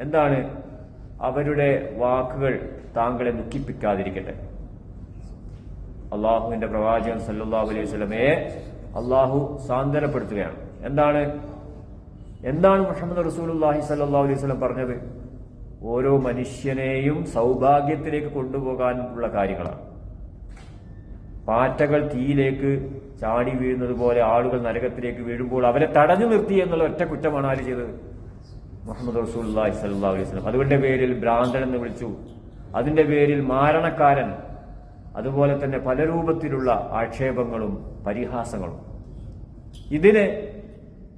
എന്താണ്? അവരുടെ വാക്കുകൾ താങ്കളെ ദുഃഖിപ്പിക്കാതിരിക്കട്ടെ. അള്ളാഹുവിന്റെ പ്രവാചകൻ സല്ലാഹു അലൈഹി സ്വലമയെ അള്ളാഹു സാന്ത്വനപ്പെടുത്തുകയാണ്. എന്താണ്? എന്താണ് മുഹമ്മദ് റസൂലുള്ളാഹി സല്ലല്ലാഹു അലൈഹി സ്വലം പറഞ്ഞത്? ഓരോ മനുഷ്യനെയും സൗഭാഗ്യത്തിലേക്ക് കൊണ്ടുപോകാനുള്ള കാര്യങ്ങളാണ്. പാറ്റകൾ തീയിലേക്ക് ചാടി വീഴുന്നത് പോലെ ആളുകൾ നരകത്തിലേക്ക് വീഴുമ്പോൾ അവരെ തടഞ്ഞു നിർത്തി എന്നുള്ള ഒറ്റ കുറ്റമാണ് ആര് ചെയ്തത്? മുഹമ്മദ് റസൂലുള്ളാഹി സല്ലാ അലൈഹി സ്വലം അതുകൊണ്ട് പേരിൽ ഭ്രാന്തൻ എന്ന് വിളിച്ചു. അതിന്റെ പേരിൽ മാരണക്കാരൻ. അതുപോലെ തന്നെ പല രൂപത്തിലുള്ള ആക്ഷേപങ്ങളും പരിഹാസങ്ങളും. ഇതിന്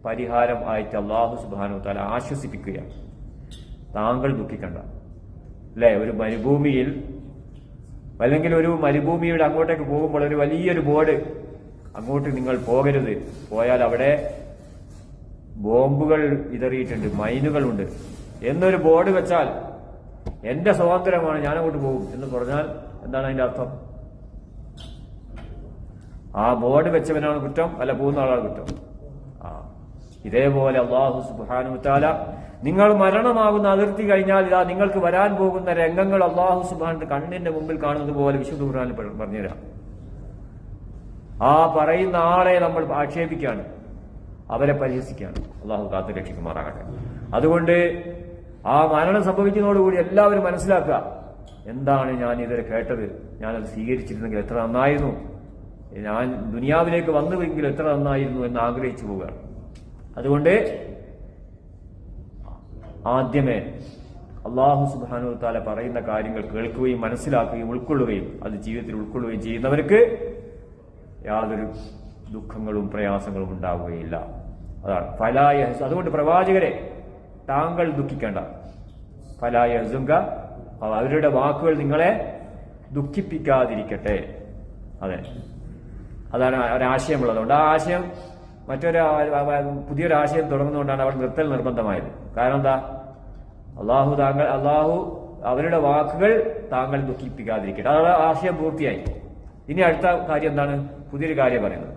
പരിഹാരം ആയിട്ട് അള്ളാഹു സുബാനു താല ആശ്വസിപ്പിക്കുകയാണ്. താങ്കൾ ദുഃഖിക്കണ്ട. അല്ലെ? ഒരു മരുഭൂമിയിൽ അല്ലെങ്കിൽ ഒരു മരുഭൂമിയുടെ അങ്ങോട്ടേക്ക് പോകുമ്പോൾ ഒരു വലിയൊരു ബോർഡ് അങ്ങോട്ട് നിങ്ങൾ പോകരുത്. പോയാൽ അവിടെ ബോംബുകൾ ഇതറിയിട്ടുണ്ട് മൈനുകളുണ്ട്. എന്നൊരു ബോർഡ് വെച്ചാൽ എന്റെ സ്വാതന്ത്ര്യമാണ് ഞാൻ അങ്ങോട്ട് പോകും എന്ന് പറഞ്ഞാൽ എന്താണ് അതിന്റെ അർത്ഥം? ആ ബോർഡ് വെച്ചവനാണ് കുറ്റം അല്ല പോകുന്ന ആളാണ് കുറ്റം. ആ. ഇതേപോലെ അള്ളാഹു സുബാനു താല നിങ്ങൾ മരണമാകുന്ന അതിർത്തി കഴിഞ്ഞാൽ ഇതാ നിങ്ങൾക്ക് വരാൻ പോകുന്ന രംഗങ്ങൾ അള്ളാഹു സുബാൻ കണ്ണിന്റെ മുമ്പിൽ കാണുന്നത് പോലെ വിശുദ്ധ ഖുർആനിൽ പറ- പറഞ്ഞുതരാം. ആ പറയുന്ന ആളെ നമ്മൾ ആക്ഷേപിക്കുകയാണ്. അവരെ പരിഹസിക്കുകയാണ്. അള്ളാഹു കാത്തു രക്ഷിക്കുമാറാകട്ടെ. അതുകൊണ്ട് ആ മരണം സംഭവിക്കുന്നതോടുകൂടി എല്ലാവരും മനസ്സിലാക്കുക എന്താണ് ഞാൻ ഇതുവരെ കേട്ടത്? ഞാനത് സ്വീകരിച്ചിരുന്നെങ്കിൽ എത്ര നന്നായിരുന്നു? ഞാൻ ദുനിയാവിലേക്ക് വന്നുവെങ്കിൽ എത്ര നന്നായിരുന്നു എന്ന് ആഗ്രഹിച്ചു പോവുകയാണ് അതുകൊണ്ട് ആദ്യമേ അള്ളാഹു സുബാനു താല പറയുന്ന കാര്യങ്ങൾ കേൾക്കുകയും മനസ്സിലാക്കുകയും ഉൾക്കൊള്ളുകയും അത് ജീവിതത്തിൽ ഉൾക്കൊള്ളുകയും ചെയ്യുന്നവർക്ക് യാതൊരു ദുഃഖങ്ങളും പ്രയാസങ്ങളും ഉണ്ടാവുകയില്ല. അതാണ്. ഫലായ അതുകൊണ്ട് പ്രവാചകരെ താങ്കൾ ദുഃഖിക്കേണ്ട. ഫലായ ഹസുങ്ക അവരുടെ വാക്കുകൾ നിങ്ങളെ ദുഃഖിപ്പിക്കാതിരിക്കട്ടെ. അതെ. അതാണ് ഒരാശയമുള്ളത് അതുകൊണ്ട് ആ ആശയം മറ്റൊരു പുതിയൊരാശയം തുടങ്ങുന്നതുകൊണ്ടാണ് അവർ നിർത്തൽ നിർബന്ധമായത്. കാരണം എന്താ? അള്ളാഹു താങ്കൾ അള്ളാഹു അവരുടെ വാക്കുകൾ താങ്കൾ ദുഃഖിപ്പിക്കാതിരിക്കട്ടെ. അതാണ് ആശയം പൂർത്തിയായി. ഇനി അടുത്ത കാര്യം എന്താണ്? പുതിയൊരു കാര്യം പറയുന്നത്.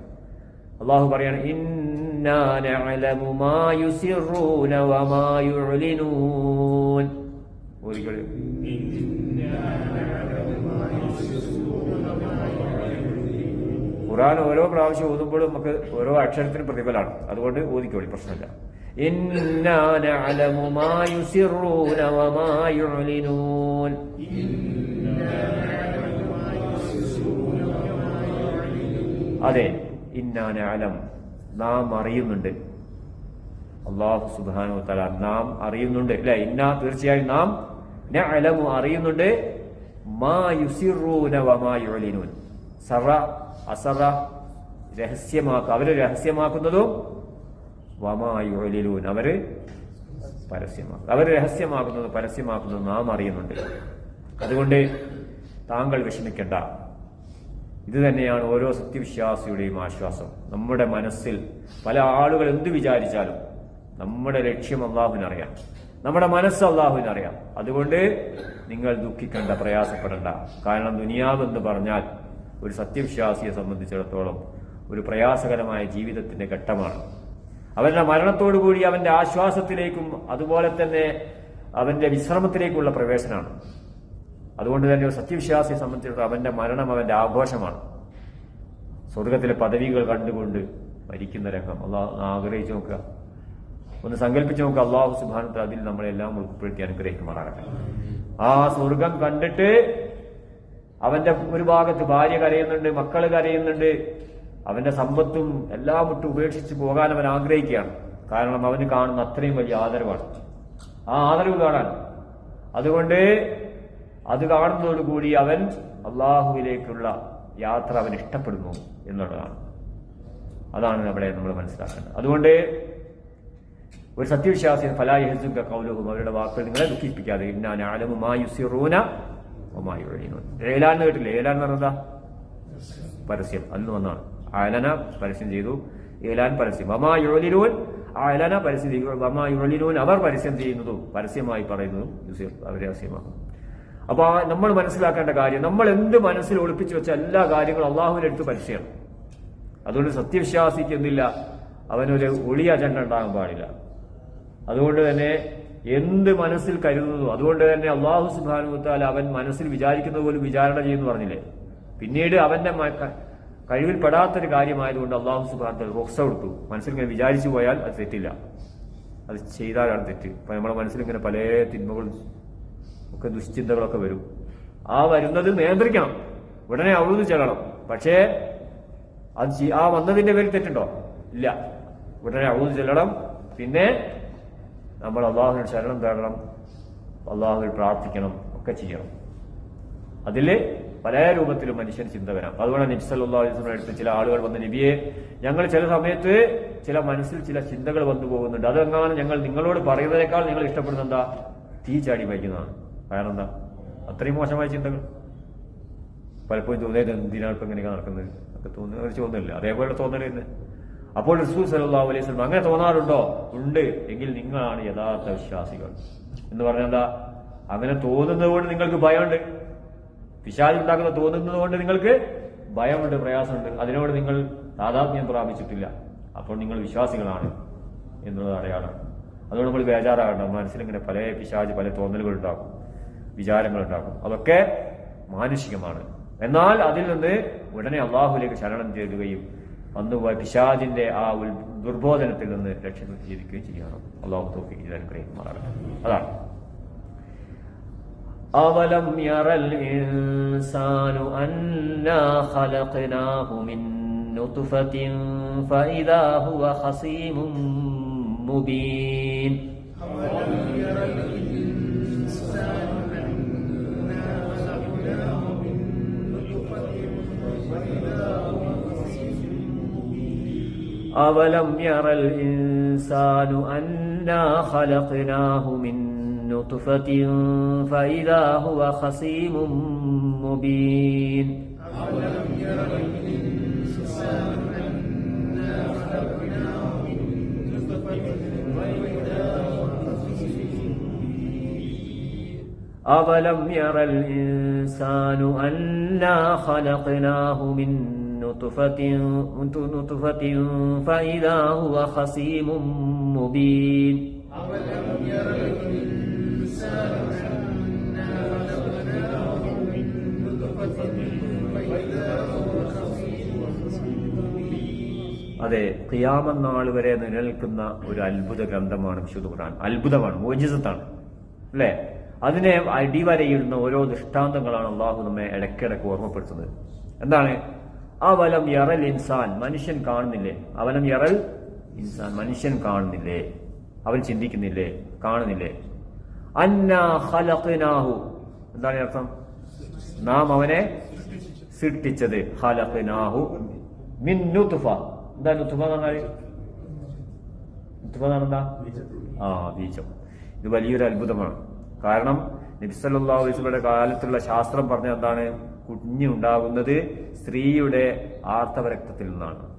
അള്ളാഹു പറയാണ് ഖുറാൻ ഓരോ പ്രാവശ്യം ഓതുമ്പോഴും നമുക്ക് ഓരോ അക്ഷരത്തിനും പ്രതിഫലമാണ്. അതുകൊണ്ട് ഓതിക്കോളി പ്രശ്നമില്ല. ഇന്നാ അതെ. ഇന്നാനാലം നാം അറിയുന്നുണ്ട്. അള്ളാഹു സുബാനു തല നാം അറിയുന്നുണ്ട്. അല്ലെ ഇന്ന തീർച്ചയായും നാം അലമു അറിയുന്നുണ്ട്. മാ യുസിറൂന വമാ യുഅലിനൂൻ. സറ അസറ അവർ രഹസ്യമാക്കുന്നതും വമാ അവർ പരസ്യമാക്കും അവർ രഹസ്യമാക്കുന്നതും പരസ്യമാക്കുന്നതും നാം അറിയുന്നുണ്ട്. അതുകൊണ്ട് താങ്കൾ വിഷമിക്കണ്ട. ഇത് തന്നെയാണ് ഓരോ സത്യവിശ്വാസിയുടെയും ആശ്വാസം. നമ്മുടെ മനസ്സിൽ പല ആളുകൾ എന്ത് വിചാരിച്ചാലും നമ്മുടെ ലക്ഷ്യം അള്ളാഹുവിനറിയാം. നമ്മുടെ മനസ്സ് അള്ളാഹുവിനറിയാം. അതുകൊണ്ട് നിങ്ങൾ ദുഃഖിക്കേണ്ട പ്രയാസപ്പെടേണ്ട. കാരണം ദുനിയാവെന്ന് പറഞ്ഞാൽ ഒരു സത്യവിശ്വാസിയെ സംബന്ധിച്ചിടത്തോളം ഒരു പ്രയാസകരമായ ജീവിതത്തിന്റെ ഘട്ടമാണ്. അവന്റെ മരണത്തോടുകൂടി അവന്റെ ആശ്വാസത്തിലേക്കും അതുപോലെ തന്നെ അവന്റെ വിശ്രമത്തിലേക്കുള്ള പ്രവേശനമാണ്. അതുകൊണ്ട് തന്നെ ഒരു സത്യവിശ്വാസിയെ സംബന്ധിച്ചിടത്തോളം അവന്റെ മരണം അവന്റെ ആഘോഷമാണ്. സ്വർഗത്തിലെ പദവികൾ കണ്ടുകൊണ്ട് മരിക്കുന്ന രംഗം. അള്ളാഹു ആഗ്രഹിച്ചു നോക്കുക. ഒന്ന് സങ്കല്പിച്ച് നോക്കുക. അള്ളാഹു സുബാനത്ത് അതിൽ നമ്മളെല്ലാം ഉൾപ്പെടുത്തി അനുഗ്രഹിക്കുമാറാകട്ടെ. ആ സ്വർഗം കണ്ടിട്ട് അവന്റെ ഒരു ഭാഗത്ത് ഭാര്യ കരയുന്നുണ്ട് മക്കൾ കരയുന്നുണ്ട്. അവന്റെ സമ്പത്തും എല്ലാം വിട്ട് ഉപേക്ഷിച്ച് പോകാൻ അവൻ ആഗ്രഹിക്കുകയാണ്. കാരണം അവന് കാണുന്ന അത്രയും വലിയ ആദരവാണ്. ആ ആദരവ് കാണാൻ. അതുകൊണ്ട് അത് കാണുന്നതോടുകൂടി അവൻ അള്ളാഹുവിലേക്കുള്ള യാത്ര അവൻ ഇഷ്ടപ്പെടുന്നു എന്നുള്ളതാണ്. അതാണ് അവിടെ നമ്മൾ മനസ്സിലാക്കേണ്ടത്. അതുകൊണ്ട് ഒരു സത്യവിശ്വാസി ഫലായി ഹെസുഗ കൗലവും അവരുടെ വാക്കുകൾ നിങ്ങളെ ദുഃഖിപ്പിക്കാതെ ഇന്നാൻ ആലമു മാ യുസിറൂന ഒമായി ഏലാൻ എന്ന് കേട്ടില്ലേ? ഏലാൻ എന്ന് പറഞ്ഞതാ പരസ്യം. അന്ന് വന്നാണ്. ആലന പരസ്യം ചെയ്തു. ഏലാൻ പരസ്യം. വമാ യുഴലിനൂൻ ആലന പരസ്യം ചെയ്തു. വമാ യുഴലിനൂൻ അവർ പരസ്യം ചെയ്യുന്നതും പരസ്യമായി പറയുന്നതും യുസിർ അവർ രഹസ്യമാകും അപ്പൊ ആ നമ്മൾ മനസ്സിലാക്കേണ്ട കാര്യം നമ്മൾ എന്ത് മനസ്സിൽ ഒളിപ്പിച്ചു വെച്ച എല്ലാ കാര്യങ്ങളും അള്ളാഹുവിന്റെ അടുത്ത് പരസ്യമാണ് അതുകൊണ്ട് സത്യവിശ്വാസിക്കുന്നില്ല അവനൊരു ഒളി അജണ്ട ഉണ്ടാകാൻ പാടില്ല. അതുകൊണ്ട് തന്നെ എന്ത് മനസ്സിൽ കരുതുന്നു അതുകൊണ്ട് തന്നെ അള്ളാഹു സുബാനുത്താൽ അവൻ മനസ്സിൽ വിചാരിക്കുന്ന പോലും വിചാരണ ചെയ്യുന്നു പറഞ്ഞില്ലേ? പിന്നീട് അവന്റെ കഴിവിൽ പെടാത്തൊരു കാര്യമായതുകൊണ്ട് അള്ളാഹു സുബാൻ റൊക്സ കൊടുത്തു. മനസ്സിൽ ഇങ്ങനെ വിചാരിച്ചു പോയാൽ അത് തെറ്റില്ല. അത് ചെയ്താലാണ് തെറ്റ്. അപ്പൊ നമ്മുടെ മനസ്സിൽ ഇങ്ങനെ പല തിന്മകളും ഒക്കെ ദുശ്ചിന്തകളൊക്കെ വരും. ആ വരുന്നത് നിയന്ത്രിക്കണം. ഉടനെ അവിടുന്ന് ചെല്ലണം. പക്ഷേ അത് ആ വന്നതിന്റെ പേരിൽ തെറ്റുണ്ടോ? ഇല്ല. ഉടനെ അവിടുന്ന് ചെല്ലണം. പിന്നെ നമ്മൾ അള്ളാഹുവിന് ശരണം തേടണം. അള്ളാഹുവിൽ പ്രാർത്ഥിക്കണം. ഒക്കെ ചെയ്യണം. അതിൽ പല രൂപത്തിലും മനുഷ്യൻ ചിന്ത വരാം. അതുകൊണ്ട് നബി അടുത്ത് ചില ആളുകൾ വന്ന് നബിയെ ഞങ്ങൾ ചില സമയത്ത് ചില മനസ്സിൽ ചില ചിന്തകൾ വന്നു പോകുന്നുണ്ട്. അതെങ്ങാണ് ഞങ്ങൾ നിങ്ങളോട് പറയുന്നതിനേക്കാൾ നിങ്ങൾ ഇഷ്ടപ്പെടുന്ന എന്താ? തീ ചാടി വയ്ക്കുന്നതാണ് കാരണം എന്താ അത്രയും മോശമായ ചിന്തകൾ? പലപ്പോഴും തോന്നിയത് എന്തിനാണ് ഇപ്പൊ ഇങ്ങനെയൊക്കെ നടക്കുന്നത്? ഒക്കെ തോന്നുന്ന ഒരു തോന്നലില്ല അതേപോലെ തോന്നലില്ല അപ്പോൾ റസൂൽ സല്ലല്ലാഹു അലൈഹി വസല്ലം അങ്ങനെ തോന്നാറുണ്ടോ? ഉണ്ട്. എങ്കിൽ നിങ്ങളാണ് യഥാർത്ഥ വിശ്വാസികൾ. എന്ന് പറഞ്ഞാൽ എന്താ? അങ്ങനെ തോന്നുന്നത് കൊണ്ട് നിങ്ങൾക്ക് ഭയമുണ്ട്. വിശാലി ഉണ്ടാക്കുന്ന തോന്നുന്നത് കൊണ്ട് നിങ്ങൾക്ക് ഭയമുണ്ട് പ്രയാസമുണ്ട്. അതിനോട് നിങ്ങൾ താതാത്മ്യം പ്രാപിച്ചിട്ടില്ല. അപ്പോൾ നിങ്ങൾ വിശ്വാസികളാണ് എന്നുള്ളത് അടയാളം. അതുകൊണ്ട് നമ്മൾ ബേജാറാകണ്ട. മനസ്സിലിങ്ങനെ പല പിശാജ് പല തോന്നലുകൾ ഉണ്ടാക്കും വിചാരങ്ങൾ ഉണ്ടാക്കും അതൊക്കെ മാനുഷികമാണ്. എന്നാൽ അതിൽ നിന്ന് ഉടനെ അള്ളാഹുലേക്ക് ശരണം തേടുകയും അന്ന് പിശാജിന്റെ ആ ദുർബോധനത്തിൽ നിന്ന് രക്ഷപ്പെട്ട് ജീവിക്കുകയും ചെയ്യണം അള്ളാഹു മുബീൻ. ചെയ്താൽ യറൽ അതാണ് أولم ير الإنسان أنا خلقناه من نطفة فإذا هو خصيم مبين. أولم ير الإنسان أنا خلقناه من نطفة فإذا هو خصيم مبين. أولم ير الإنسان أنا خلقناه من نطفة نطفة فإذا هو خصيم مبين അതെ ഖിയാമം നാൾ വരെ നിലനിൽക്കുന്ന ഒരു അത്ഭുത ഗ്രന്ഥമാണ് വിശുദ്ധ ഖുർആൻ അത്ഭുതമാണ് മോചിതത്താണ് അല്ലേ അതിനെ അടിവരയിടുന്ന ഓരോ ദൃഷ്ടാന്തങ്ങളാണ് അള്ളാഹു നമ്മെ ഇടയ്ക്കിടയ്ക്ക് ഓർമ്മപ്പെടുത്തുന്നത് എന്താണ് അവലം യറൽ ഇൻസാൻ. മനുഷ്യൻ കാണുന്നില്ലേ? അവലം യറൽ ഇൻസാൻ. മനുഷ്യൻ കാണുന്നില്ലേ? അവൻ ചിന്തിക്കുന്നില്ലേ? കാണുന്നില്ലേ? അന്നാ എന്താണ് അർത്ഥം? നാം അവനെ സൃഷ്ടിച്ചത്. ഖലഖ്നാഹു മിൻ നുത്ഫ. എന്താ നുത്ഫ പറഞ്ഞാൽ? നുത്ഫ ആ ബീജം. ഇത് വലിയൊരു അത്ഭുതമാണ്. കാരണം നബിസല്ലാ വൈസ്ബയുടെ കാലത്തുള്ള ശാസ്ത്രം പറഞ്ഞ എന്താണ്? കുഞ്ഞ് ഉണ്ടാകുന്നത് സ്ത്രീയുടെ ആർത്തവരക്തത്തിൽ നിന്നാണ്.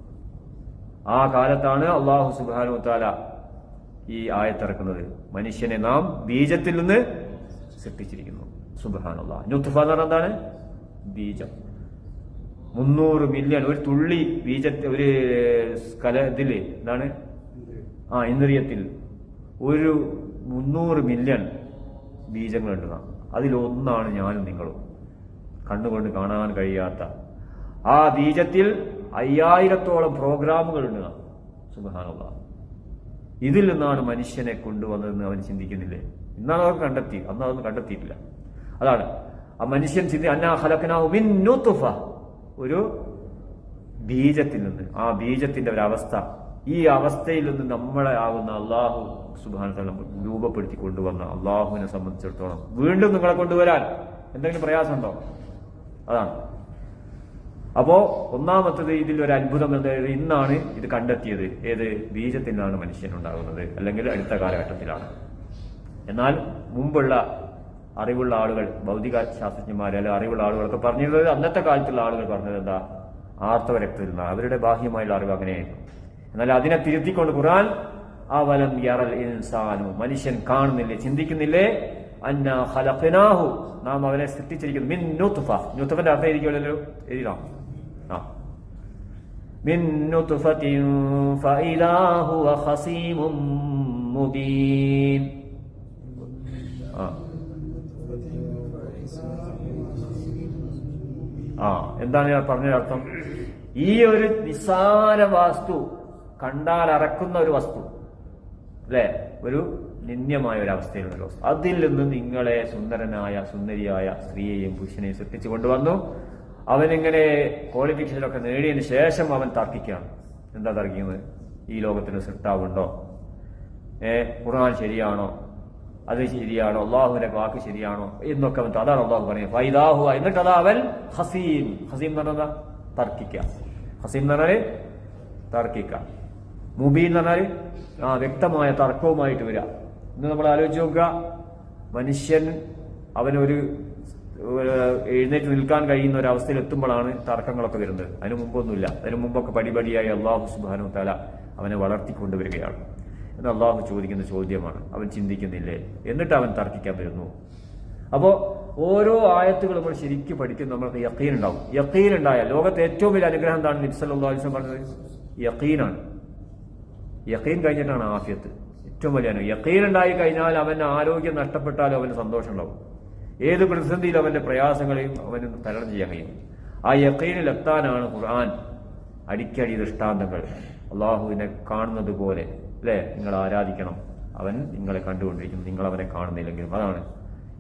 ആ കാലത്താണ് അള്ളാഹു സുബാനു താല ഈ ആയത്തിറക്കുന്നത്. മനുഷ്യനെ നാം ബീജത്തിൽ നിന്ന് സൃഷ്ടിച്ചിരിക്കുന്നു. പറഞ്ഞാൽ എന്താണ്? ബീജം. മുന്നൂറ് മില്യൺ ഒരു തുള്ളി ബീജത്തെ ഒരു കല ഇതിൽ എന്താണ്? ആ ഇന്ദ്രിയത്തിൽ ഒരു മുന്നൂറ് മില്യൺ ബീജങ്ങളുണ്ട് നാം. അതിലൊന്നാണ് ഞാനും നിങ്ങളും. കണ്ണുകൊണ്ട് കാണാൻ കഴിയാത്ത. ആ ബീജത്തിൽ അയ്യായിരത്തോളം പ്രോഗ്രാമുകൾ ഉണ്ട് സുഖാനുള്ള ഇതിൽ നിന്നാണ് മനുഷ്യനെ കൊണ്ടുവന്നതെന്ന് അവൻ ചിന്തിക്കുന്നില്ലേ? ഇന്നാണ് അവർ കണ്ടെത്തി. അന്ന് അതൊന്നും കണ്ടെത്തിയിട്ടില്ല. അതാണ്. ആ മനുഷ്യൻ ചിന്തി അന്നാ ഹലക്കനാഹു മിൻ ഒരു ബീജത്തിൽ നിന്ന് ആ ബീജത്തിന്റെ ഒരു അവസ്ഥ. ഈ അവസ്ഥയിൽ നിന്ന് നമ്മളെ ആകുന്ന അള്ളാഹു സുബാന രൂപപ്പെടുത്തി കൊണ്ടുവന്ന അള്ളാഹുവിനെ സംബന്ധിച്ചിടത്തോളം വീണ്ടും നിങ്ങളെ കൊണ്ടുവരാൻ എന്തെങ്കിലും പ്രയാസമുണ്ടോ? അതാണ്. അപ്പോ ഒന്നാമത്തത് ഇതിൽ ഒരു അത്ഭുതം എന്തായത് ഇന്നാണ് ഇത് കണ്ടെത്തിയത്. ഏത്? ബീജത്തിൽ നിന്നാണ് മനുഷ്യൻ ഉണ്ടാകുന്നത് അല്ലെങ്കിൽ അടുത്ത കാലഘട്ടത്തിലാണ്. എന്നാൽ മുമ്പുള്ള അറിവുള്ള ആളുകൾ ഭൗതിക ശാസ്ത്രജ്ഞന്മാർ അല്ലെങ്കിൽ അറിവുള്ള ആളുകളൊക്കെ പറഞ്ഞിരുന്നത് അന്നത്തെ കാലത്തുള്ള ആളുകൾ പറഞ്ഞത് എന്താ? ആർത്തവ രക്തത്തിൽ നിന്നാണ് അവരുടെ ബാഹ്യമായുള്ള അറിവ് അങ്ങനെയായിരുന്നു. എന്നാൽ അതിനെ തിരുത്തിക്കൊണ്ട് ഖുറാൻ ആ വലം യറൽ ഇൻസാനു മനുഷ്യൻ കാണുന്നില്ലേ ചിന്തിക്കുന്നില്ലേ? അന്ന ഹലഖനാഹു നാം അവനെ സൃഷ്ടിച്ചിരിക്കുന്നു. മിൻ നുത്തുഫ നുത്തുഫന്റെ അർത്ഥം എഴുതിക്കൊള്ളല്ലോ എഴുതാം ആ. മിൻ നുത്തുഫത്തിൻ ഫഇലാഹു ഖസീമും മുബീൻ. ആ. ആ. എന്താണ് ഞാൻ പറഞ്ഞ അർത്ഥം? ഈ ഒരു നിസാര വസ്തു കണ്ടാൽ അറക്കുന്ന ഒരു വസ്തു. അല്ലേ? ഒരു നിന്ദ്യമായ ഒരു അവസ്ഥയിലുള്ള ഒരു അതിൽ നിന്ന് നിങ്ങളെ സുന്ദരനായ സുന്ദരിയായ സ്ത്രീയെയും പുരുഷനെയും സൃഷ്ടിച്ചു കൊണ്ടുവന്നു. അവനിങ്ങനെ ക്വാളിഫിക്കേഷനൊക്കെ നേടിയതിന് ശേഷം അവൻ തർക്കിക്കുകയാണ് എന്താ തർക്കിക്കുന്നത്? ഈ ലോകത്തിന് സൃഷ്ടാവുണ്ടോ? ഏ ഖുർആൻ ശരിയാണോ? അത് ശരിയാണോ? അള്ളാഹുവിന്റെ വാക്ക് ശരിയാണോ? എന്നൊക്കെ അവൻ അതാണ് അള്ളാഹു പറയുന്നത്. ഫൈദാഹു എന്നിട്ട് അതാ അവൻ ഹസീം ഹസീം എന്ന് പറഞ്ഞാൽ തർക്കിക്ക. ഹസീം എന്ന് പറഞ്ഞാൽ തർക്കിക്ക. മുബീൻ എന്ന് പറഞ്ഞാൽ ആ വ്യക്തമായ തർക്കവുമായിട്ട് വരിക. ഇന്ന് നമ്മൾ ആലോചിച്ച് നോക്കുക മനുഷ്യൻ അവനൊരു എഴുന്നേറ്റ് നിൽക്കാൻ കഴിയുന്ന ഒരു അവസ്ഥയിൽ എത്തുമ്പോഴാണ് തർക്കങ്ങളൊക്കെ വരുന്നത്. അതിനു മുമ്പൊന്നുമില്ല. അതിനു മുമ്പൊക്കെ പടിപടിയായി അള്ളാഹു സുബാനു തല അവനെ വളർത്തിക്കൊണ്ടുവരികയാണ് എന്ന് അള്ളാഹു ചോദിക്കുന്ന ചോദ്യമാണ്. അവൻ ചിന്തിക്കുന്നില്ലേ? എന്നിട്ട് അവൻ തർക്കിക്കാൻ വരുന്നു. അപ്പോ ഓരോ ആയത്തുകൾ നമ്മൾ ശരിക്കും പഠിക്കും നമ്മൾക്ക് യക്കീൻ ഉണ്ടാവും. യക്കീൻ ഉണ്ടായ ലോകത്തെ ഏറ്റവും വലിയ അനുഗ്രഹം എന്താണ്? നിബ്സല്ലാസ്ലം പറഞ്ഞത് യക്കീനാണ് യക്കീൻ കഴിഞ്ഞിട്ടാണ് ആഫിയത്ത്. ഏറ്റവും വലിയ യക്കീൻ ഉണ്ടായി കഴിഞ്ഞാൽ അവന്റെ ആരോഗ്യം നഷ്ടപ്പെട്ടാലും അവന് സന്തോഷമുണ്ടാവും. ഏത് പ്രതിസന്ധിയിലും അവന്റെ പ്രയാസങ്ങളെയും അവന് തരണം ചെയ്യാൻ കഴിയും. ആ യക്കീനിൽ എത്താനാണ് ഖുർആൻ. അടിക്കടി ദൃഷ്ടാന്തങ്ങൾ. അള്ളാഹുവിനെ കാണുന്നത് പോലെ അല്ലെ? നിങ്ങൾ ആരാധിക്കണം. അവൻ നിങ്ങളെ കണ്ടുകൊണ്ടിരിക്കുന്നു. നിങ്ങൾ അവനെ കാണുന്നില്ലെങ്കിലും അതാണ്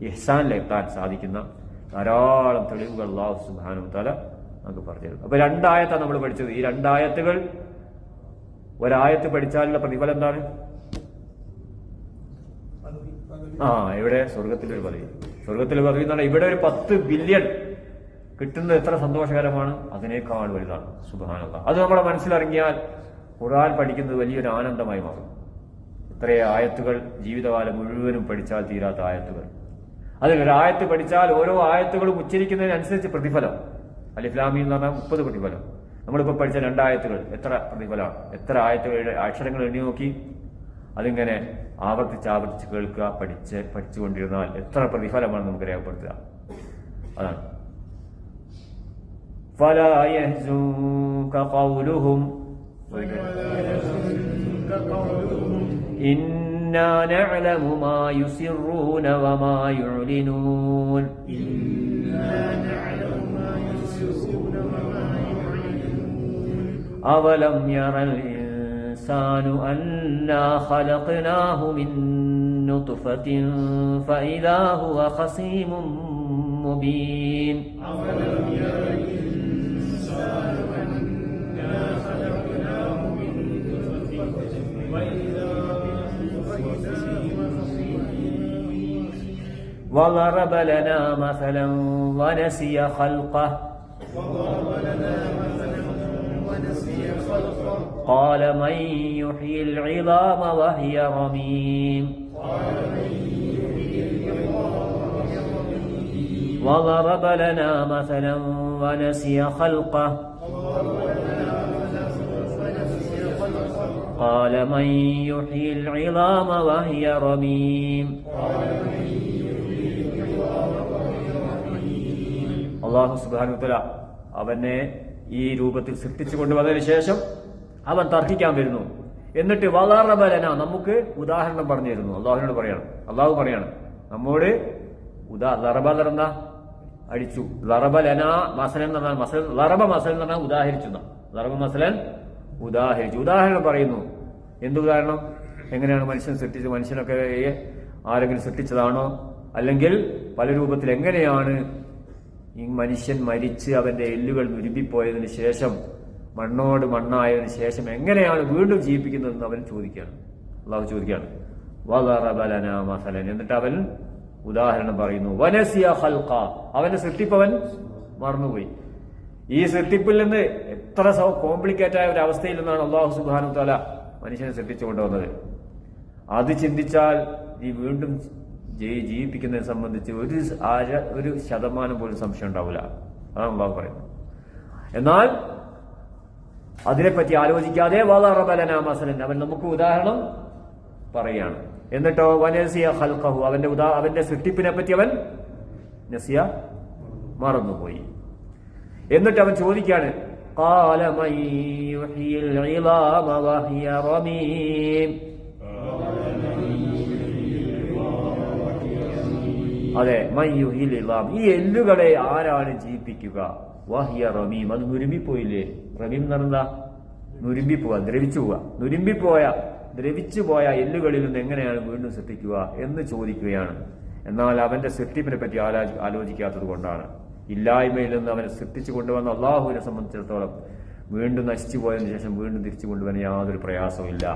ഇഹ്സാനിലെത്താൻ സാധിക്കുന്ന ധാരാളം തെളിവുകൾ അള്ളാഹു സുബാനു തല നമുക്ക് പറഞ്ഞു തരും. അപ്പൊ രണ്ടായത്താണ് നമ്മൾ പഠിച്ചത്. ഈ രണ്ടായത്തുകൾ ഒരായത്ത് പഠിച്ചാലുള്ള പ്രതിഫലം എന്താണ്? ആ ഇവിടെ സ്വർഗത്തിലൊരു പദവി. സ്വർഗത്തിൽ പദവി എന്ന് പറഞ്ഞാൽ ഇവിടെ ഒരു പത്ത് ബില്യൺ കിട്ടുന്നത് എത്ര സന്തോഷകരമാണ്? അതിനേക്കാൾ വലുതാണ്. സുബാനുള്ള അത് നമ്മളെ മനസ്സിലിറങ്ങിയാൽ ഖുർആൻ പഠിക്കുന്നത് വലിയൊരു ആനന്ദമായി മാറും. ഇത്രയും ആയത്തുകൾ ജീവിതകാലം മുഴുവനും പഠിച്ചാൽ തീരാത്ത ആയത്തുകൾ. അതിൽ ഒരായത്ത് പഠിച്ചാൽ ഓരോ ആയത്തുകളും ഉച്ചരിക്കുന്നതിനനുസരിച്ച് പ്രതിഫലം. അലിഫ്ലാമി എന്ന് പറഞ്ഞാൽ മുപ്പത് പ്രതിഫലം. നമ്മളിപ്പോൾ പഠിച്ച രണ്ടായത്തുകൾ എത്ര പ്രതിഫലമാണ്? എത്ര ആയത്തുകളുടെ അക്ഷരങ്ങൾ എണ്ണി നോക്കി? അതിങ്ങനെ ആവർത്തിച്ച് ആവർത്തിച്ച് കേൾക്കുക പഠിച്ച് പഠിച്ചുകൊണ്ടിരുന്നാൽ എത്ര പ്രതിഫലമാണ് നമുക്ക് രേഖപ്പെടുത്തുക? അതാണ്. الإنسان أنا خلقناه من نطفة فإذا هو خصيم مبين. وضرب لنا مثلا ونسي خلقه. وضرب لنا قال من يحيي العظام وهي رميم وضرب لنا مثلا ونسي خلقه قال من يحيي العظام وهي رميم അള്ളാഹു സുബാനുത്തല അവനെ ഈ രൂപത്തിൽ സൃഷ്ടിച്ചു കൊണ്ടുവന്നതിന് ശേഷം അവൻ തർക്കിക്കാൻ വരുന്നു. എന്നിട്ട് വളറബലന നമുക്ക് ഉദാഹരണം പറഞ്ഞു തരുന്നു അള്ളാഹുവിനോട് പറയണം. അള്ളാഹു പറയാണ്. നമ്മോട് ഉദാ ലറബ എന്താ അടിച്ചു. ലറബലന മസലൻ എന്ന് പറഞ്ഞാൽ മസൽ ലറബ മസലൻ എന്ന് പറഞ്ഞാൽ ഉദാഹരിച്ചു ലറബ മസലൻ ഉദാഹരിച്ചു. ഉദാഹരണം പറയുന്നു. എന്ത് ഉദാഹരണം? എങ്ങനെയാണ് മനുഷ്യൻ സൃഷ്ടിച്ചത് മനുഷ്യനൊക്കെ ആരെങ്കിലും സൃഷ്ടിച്ചതാണോ? അല്ലെങ്കിൽ പല രൂപത്തിൽ എങ്ങനെയാണ് ഈ മനുഷ്യൻ മരിച്ച് അവന്റെ എല്ലുകൾ ഉരുമ്പിപ്പോയതിനു ശേഷം മണ്ണോട് മണ്ണായതിനു ശേഷം എങ്ങനെയാണ് വീണ്ടും ജീവിപ്പിക്കുന്നതെന്ന് അവൻ ചോദിക്കുകയാണ്. അള്ളാഹു ചോദിക്കുകയാണ്. വളറബലന മസലൻ. എന്നിട്ട് അവൻ ഉദാഹരണം പറയുന്നു. വനസിയ ഹൽക്ക അവന്റെ സൃഷ്ടിപ്പവൻ മറന്നുപോയി. ഈ സൃഷ്ടിപ്പിൽ നിന്ന് എത്ര കോംപ്ലിക്കേറ്റ് ആയ ഒരു അവസ്ഥയിൽ നിന്നാണ് അള്ളാഹു സുബാനു തല മനുഷ്യനെ സൃഷ്ടിച്ചു കൊണ്ടുവന്നത്. അത് ചിന്തിച്ചാൽ ഈ വീണ്ടും ജീവിപ്പിക്കുന്നതിനെ സംബന്ധിച്ച് ഒരു ഒരു ശതമാനം പോലും സംശയം ഉണ്ടാവില്ല. അതാണ് അള്ളാഹു പറയുന്നത്. എന്നാൽ അതിനെപ്പറ്റി ആലോചിക്കാതെ വളറബലനാമസനൻ അവൻ നമുക്ക് ഉദാഹരണം പറയാണ്. എന്നിട്ടോ വനസിയ ഹൽക്കഹു അവന്റെ ഉദാ അവന്റെ സൃഷ്ടിപ്പിനെ പറ്റി അവൻ നസിയ മറന്നുപോയി. എന്നിട്ട് അവൻ ചോദിക്കാണ് അതെ മയ്യുഹിൽ ഈ എല്ലുകളെ ആരാണ് ജീവിപ്പിക്കുക? വഹിയ റമീം അത് നുരുമ്പിപ്പോയില്ലേ? റമീം എന്ന് പറഞ്ഞാ നുരുമ്പിപ്പോവാ ദ്രവിച്ചു പോവുക നുരുമ്പിപ്പോയ ദ്രവിച്ചു പോയ എല്ലുകളിൽ നിന്ന് എങ്ങനെയാണ് വീണ്ടും സൃഷ്ടിക്കുക എന്ന് ചോദിക്കുകയാണ്. എന്നാൽ അവന്റെ സൃഷ്ടിപ്പിനെ പറ്റി ആലോചി ആലോചിക്കാത്തത് കൊണ്ടാണ്. ഇല്ലായ്മയിൽ നിന്ന് അവനെ സൃഷ്ടിച്ചു കൊണ്ടുവന്ന അള്ളാഹുവിനെ സംബന്ധിച്ചിടത്തോളം വീണ്ടും നശിച്ചു പോയതിനു ശേഷം വീണ്ടും തിരിച്ചു കൊണ്ടുവരാൻ യാതൊരു പ്രയാസവുമില്ല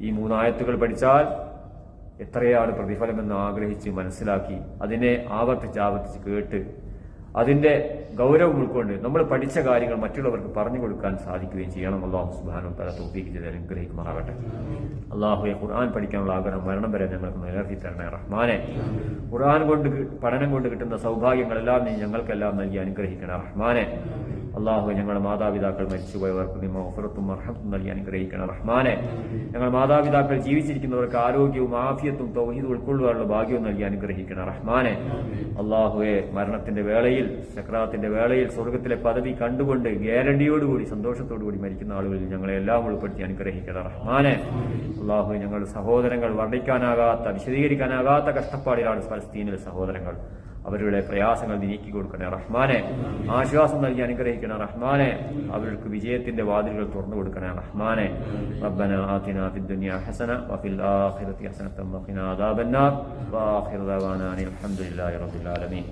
ഈ മൂന്നായത്തുകൾ പഠിച്ചാൽ എത്രയാണ് പ്രതിഫലമെന്ന് ആഗ്രഹിച്ച് മനസ്സിലാക്കി അതിനെ ആവർത്തിച്ച് ആവർത്തിച്ച് കേട്ട് അതിന്റെ ഗൗരവം ഉൾക്കൊണ്ട് നമ്മൾ പഠിച്ച കാര്യങ്ങൾ മറ്റുള്ളവർക്ക് പറഞ്ഞു കൊടുക്കാൻ സാധിക്കുകയും ചെയ്യണം. അള്ളാഹു സുബാനും പല തോപ്പിക്ക് ചെയ്ത് അനുഗ്രഹിക്കുമാറാകട്ടെ. അള്ളാഹുയെ ഖുർആൻ പഠിക്കാനുള്ള ആഗ്രഹം മരണം വരെ ഞങ്ങൾക്ക് നിലനിർത്തി തരണേ റഹ്മാനെ. ഖുർആൻ കൊണ്ട് പഠനം കൊണ്ട് കിട്ടുന്ന സൗഭാഗ്യങ്ങളെല്ലാം നീ ഞങ്ങൾക്കെല്ലാം നൽകി അനുഗ്രഹിക്കണേ റഹ്മാനെ. അള്ളാഹു ഞങ്ങളുടെ മാതാപിതാക്കൾ മരിച്ചുപോയവർക്ക് നീ മൗഫറത്തും അർഹത്തും നൽകി അനുഗ്രഹിക്കണം റഹ്മാനെ. ഞങ്ങൾ മാതാപിതാക്കൾ ജീവിച്ചിരിക്കുന്നവർക്ക് ആരോഗ്യവും ആഫിയത്തും തൗഹീദ് ഉൾക്കൊള്ളുവാനുള്ള ഭാഗ്യവും നൽകി അനുഗ്രഹിക്കണം റഹ്മാനെ. അള്ളാഹുവെ മരണത്തിന്റെ വേളയിൽ ചക്രാത്തിന്റെ വേളയിൽ സ്വർഗത്തിലെ പദവി കണ്ടുകൊണ്ട് ഗ്യാരണ്ടിയോടുകൂടി സന്തോഷത്തോടുകൂടി മരിക്കുന്ന ആളുകളിൽ ഞങ്ങളെ എല്ലാം ഉൾപ്പെടുത്തി അനുഗ്രഹിക്കണം റഹ്മാനെ. അള്ളാഹു ഞങ്ങളുടെ സഹോദരങ്ങൾ വർണിക്കാനാകാത്ത വിശദീകരിക്കാനാകാത്ത കഷ്ടപ്പാടിലാണ് ഫലസ്തീനിലെ സഹോദരങ്ങൾ. അവരുടെ പ്രയാസങ്ങൾ നീ നീക്കി കൊടുക്കണേ റഹ്മാനെ ആശ്വാസം നൽകി അനുഗ്രഹിക്കണേ റഹ്മാനെ അവർക്ക് വിജയത്തിന്റെ വാതിലുകൾ തുറന്നു കൊടുക്കണേ റഹ്മാനെ ربنا آتنا في الدنيا حسنة وفي الآخرة حسنة وقنا عذاب النار وآخر دعوانا أن الحمد لله رب العالمين